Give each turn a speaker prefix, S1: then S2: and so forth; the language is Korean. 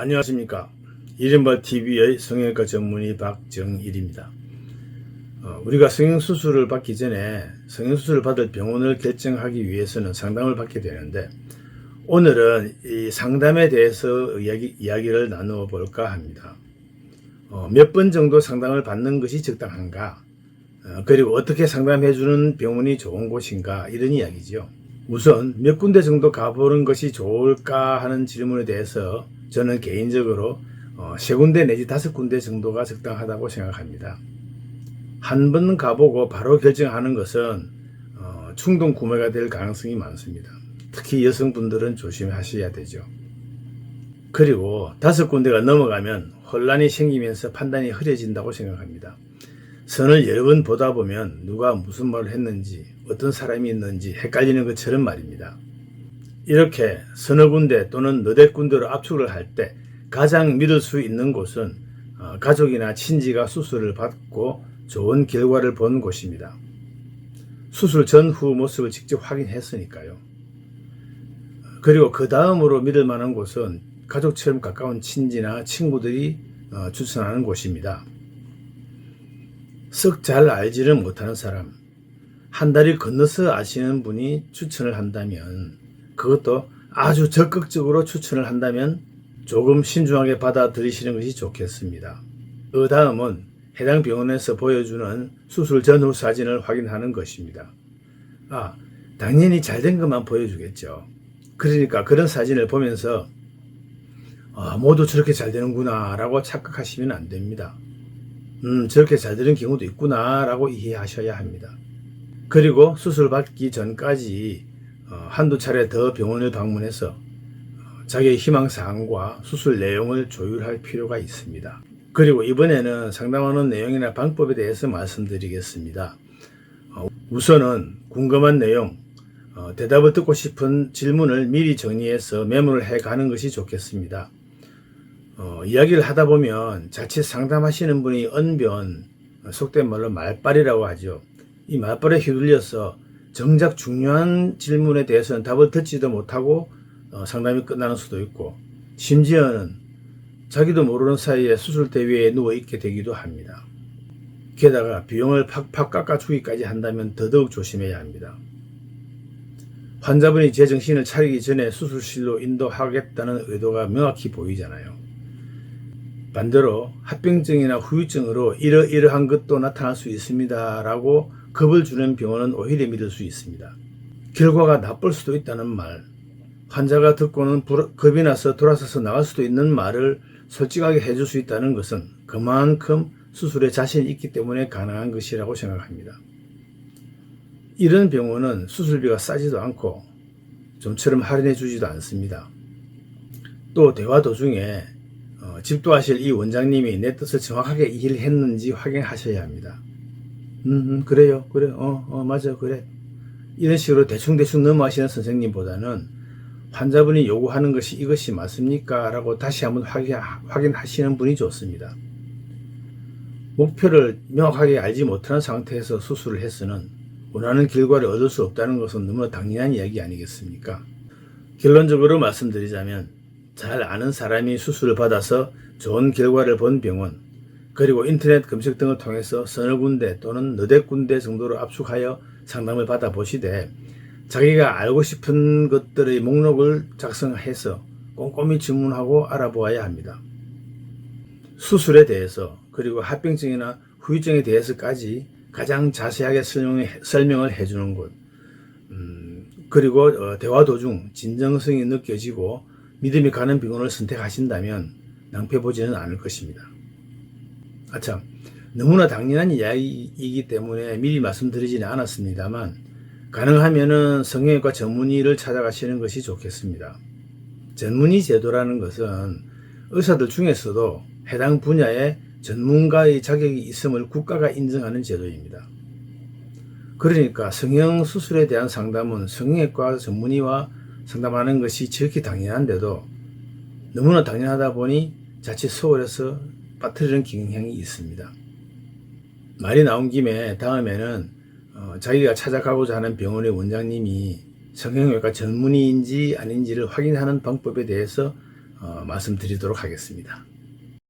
S1: 안녕하십니까. 이른바 TV의 성형외과 전문의 박정일입니다. 어, 우리가 성형수술을 받기 전에 성형수술을 받을 병원을 결정하기 위해서는 상담을 받게 되는데 오늘은 이 상담에 대해서 이야기, 이야기를 나누어 볼까 합니다. 어, 몇 번 정도 상담을 받는 것이 적당한가? 어, 그리고 어떻게 상담해 주는 병원이 좋은 곳인가? 이런 이야기죠. 우선 몇 군데 정도 가보는 것이 좋을까 하는 질문에 대해서 저는 개인적으로 어, 세 군데 내지 다섯 군데 정도가 적당하다고 생각합니다. 한 번 가보고 바로 결정하는 것은 어, 충동 구매가 될 가능성이 많습니다. 특히 여성분들은 조심하셔야 되죠. 그리고 다섯 군데가 넘어가면 혼란이 생기면서 판단이 흐려진다고 생각합니다. 선을 여러 번 보다 보면 누가 무슨 말을 했는지 어떤 사람이 있는지 헷갈리는 것처럼 말입니다. 이렇게 서너 군데 또는 너댓 군데로 압축을 할 때 가장 믿을 수 있는 곳은 어, 가족이나 친지가 수술을 받고 좋은 결과를 본 곳입니다. 수술 전후 모습을 직접 확인했으니까요. 그리고 그 다음으로 믿을 만한 곳은 가족처럼 가까운 친지나 친구들이 어, 추천하는 곳입니다. 썩 잘 알지를 못하는 사람, 한 달을 건너서 아시는 분이 추천을 한다면, 그것도 아주 적극적으로 추천을 한다면 조금 신중하게 받아들이시는 것이 좋겠습니다. 그 다음은 해당 병원에서 보여주는 수술 전후 사진을 확인하는 것입니다. 아, 당연히 잘 된 것만 보여주겠죠. 그러니까 그런 사진을 보면서 아, 모두 저렇게 잘 되는구나 라고 착각하시면 안 됩니다. 음, 저렇게 잘 되는 경우도 있구나 라고 이해하셔야 합니다. 그리고 수술 받기 전까지 어, 한두 차례 더 병원을 방문해서 어, 자기의 희망사항과 수술 내용을 조율할 필요가 있습니다. 그리고 이번에는 상담하는 내용이나 방법에 대해서 말씀드리겠습니다. 어, 우선은 궁금한 내용, 어, 대답을 듣고 싶은 질문을 미리 정리해서 메모를 해 가는 것이 좋겠습니다. 어, 이야기를 하다 보면 자칫 상담하시는 분이 언변, 어, 속된 말로 말빨이라고 하죠. 이 말빨에 휘둘려서 정작 중요한 질문에 대해서는 답을 듣지도 못하고 어, 상담이 끝나는 수도 있고 심지어는 자기도 모르는 사이에 수술 대 위에 누워 있게 되기도 합니다. 게다가 비용을 팍팍 깎아주기까지 한다면 더더욱 조심해야 합니다. 환자분이 제 정신을 차리기 전에 수술실로 인도하겠다는 의도가 명확히 보이잖아요. 반대로 합병증이나 후유증으로 이러이러한 것도 나타날 수 있습니다. 라고 겁을 주는 병원은 오히려 믿을 수 있습니다. 결과가 나쁠 수도 있다는 말, 환자가 듣고는 불- 겁이 나서 돌아서서 나갈 수도 있는 말을 솔직하게 해줄 수 있다는 것은 그만큼 수술에 자신이 있기 때문에 가능한 것이라고 생각합니다. 이런 병원은 수술비가 싸지도 않고 좀처럼 할인해 주지도 않습니다. 또 대화 도중에 어, 집도하실 이 원장님이 내 뜻을 정확하게 이해를 했는지 확인하셔야 합니다. 음, 음, 그래요, 그래, 어, 어, 맞아, 그래. 이런 식으로 대충대충 넘어가시는 선생님보다는 환자분이 요구하는 것이 이것이 맞습니까? 라고 다시 한번 확인, 확인하시는 분이 좋습니다. 목표를 명확하게 알지 못하는 상태에서 수술을 해서는 원하는 결과를 얻을 수 없다는 것은 너무나 당연한 이야기 아니겠습니까? 결론적으로 말씀드리자면 잘 아는 사람이 수술을 받아서 좋은 결과를 본 병원, 그리고 인터넷 검색 등을 통해서 서너 군데 또는 너댓 군데 정도로 압축하여 상담을 받아보시되 자기가 알고 싶은 것들의 목록을 작성해서 꼼꼼히 질문하고 알아보아야 합니다. 수술에 대해서 그리고 합병증이나 후유증에 대해서까지 가장 자세하게 설명해, 설명을 해주는 곳 음, 그리고 어, 대화 도중 진정성이 느껴지고 믿음이 가는 병원을 선택하신다면 낭패보지는 않을 것입니다. 아참 너무나 당연한 이야기이기 때문에 미리 말씀드리지는 않았습니다만 가능하면은 성형외과 전문의를 찾아가시는 것이 좋겠습니다. 전문의 제도라는 것은 의사들 중에서도 해당 분야의 전문가의 자격이 있음을 국가가 인정하는 제도입니다. 그러니까 성형 수술에 대한 상담은 성형외과 전문의와 상담하는 것이 지극히 당연한데도 너무나 당연하다 보니 자칫 서울에서 빠뜨리는 경향이 있습니다. 말이 나온 김에 다음에는 어, 자기가 찾아가고자 하는 병원의 원장님이 성형외과 전문의인지 아닌지를 확인하는 방법에 대해서 어, 말씀드리도록 하겠습니다.